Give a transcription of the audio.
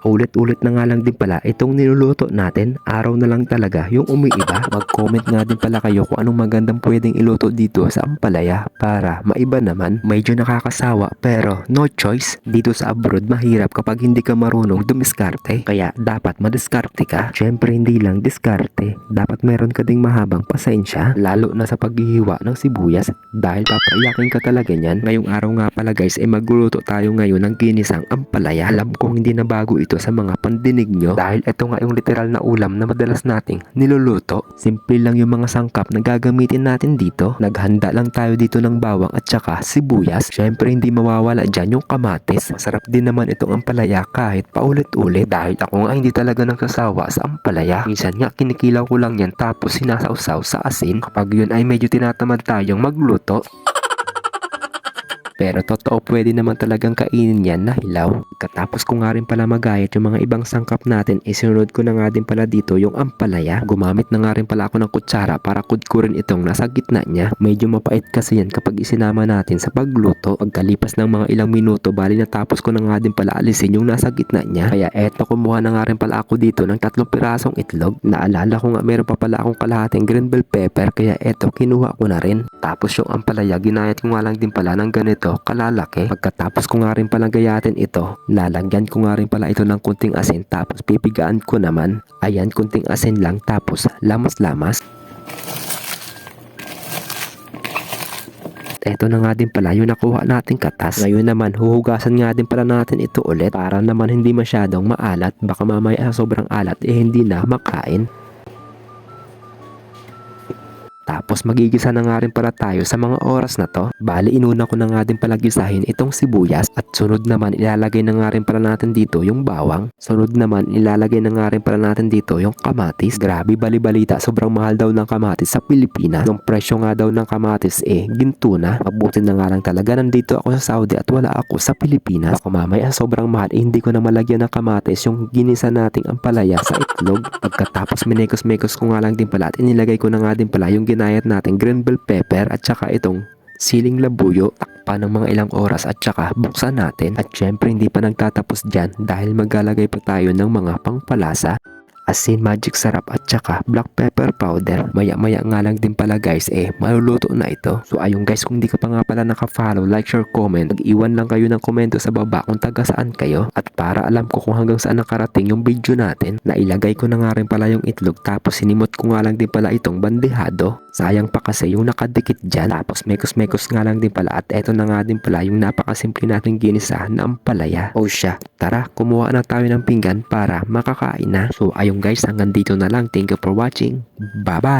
Paulit-ulit na nga lang din pala itong niluluto natin. Araw na lang talaga yung umiiba. Mag-comment nga din pala kayo kung anong magandang pwedeng iluto dito sa Ampalaya para maiba naman. Medyo nakakasawa pero no choice. Dito sa abroad mahirap kapag hindi ka marunong dumiskarte. Kaya dapat madiskarte ka. Syempre hindi lang diskarte. Dapat meron ka ding mahabang pasensya. Lalo na sa paghihiwa ng sibuyas dahil papayakin ka talaga niyan. Ngayong araw nga pala guys ay magluluto tayo ngayon ng ginisang ampalaya. Alam kong hindi na bago ito sa mga pandinig nyo dahil ito nga yung literal na ulam na madalas nating niluluto. Simple lang yung mga sangkap na gagamitin natin dito. Naghanda lang tayo dito ng bawang at saka sibuyas. Syempre hindi mawawala dyan yung kamatis. Masarap din naman itong ampalaya kahit paulit-ulit dahil ako nga hindi talaga nagsasawa sa ampalaya. Minsan nga kinikilaw ko lang yan tapos sinasausaw sa asin. Kapag yun ay medyo tinatamad tayong magluto. Pero totoo pwede naman talagang kainin yan na hilaw. Katapos ko nga rin pala magayat yung mga ibang sangkap natin, isunod ko na nga din pala dito yung ampalaya. Gumamit na nga rin pala ako ng kutsara para kudkurin itong nasa gitna niya. Medyo mapait kasi yan kapag isinama natin sa pagluto. Pagkalipas ng mga ilang minuto, bali natapos ko na nga din pala alisin yung nasa gitna niya. Kaya eto kumuha na nga rin pala ako dito ng tatlong pirasong itlog. Naalala ko nga meron pa pala akong kalahating green bell pepper kaya eto kinuha ko na rin. Tapos yung ampalaya, ginayat ko nga lang din pala ng ganito kalalaki. Pagkatapos ko nga rin pala gayatin ito, lalagyan ko nga rin pala ito ng kunting asin tapos pipigaan ko naman. Ayan, kunting asin lang tapos lamas-lamas. Ito na nga din pala yung nakuha nating katas. Ngayon naman, huhugasan nga din pala natin ito ulit para naman hindi masyadong maalat. Baka mamaya sobrang alat eh hindi na makain. Tapos magigisa na nga rin pala tayo sa mga oras na to. Bali inuna ko na nga din pala gisahin itong sibuyas at sunod naman ilalagay na nga rin pala natin dito yung bawang. Sunod naman ilalagay na nga rin pala natin dito yung kamatis. Grabe bali-balita sobrang mahal daw ng kamatis sa Pilipinas. Yung presyo nga daw ng kamatis eh ginto na. Mabuti na nga lang talaga nandito ako sa Saudi at wala ako sa Pilipinas. Baka mamaya sobrang mahal eh, hindi ko na malagyan ng kamatis yung ginisa nating ampalaya sa itlog. Pagkatapos minekos-mekos ko nga lang din pala at inilagay ko na nga din pala yung ginayat natin green bell pepper at saka itong siling labuyo takpa ng mga ilang oras at saka buksan natin at syempre hindi pa nagtatapos dyan dahil maglalagay pa tayo ng mga pangpalasa asin magic sarap at saka black pepper powder. Maya maya nga lang din pala guys eh maluluto na ito. So ayun guys kung di ka pa nga pala naka-follow, like, share, comment, mag-iwan lang kayo ng komento sa baba kung taga saan kayo. At para alam ko kung hanggang saan nakarating yung video natin, nailagay ko na nga rin pala yung itlog tapos sinimot ko nga lang din pala itong bandehado. Sayang pa kasi yung nakadikit dyan. Tapos mekos-mekos nga lang din pala at eto na nga din pala yung napakasimple nating ginisa na ampalaya. O siya, tara kumuha na tayo ng pinggan para makakain na. So ayun guys hanggang dito na lang. Thank you for watching. Bye bye!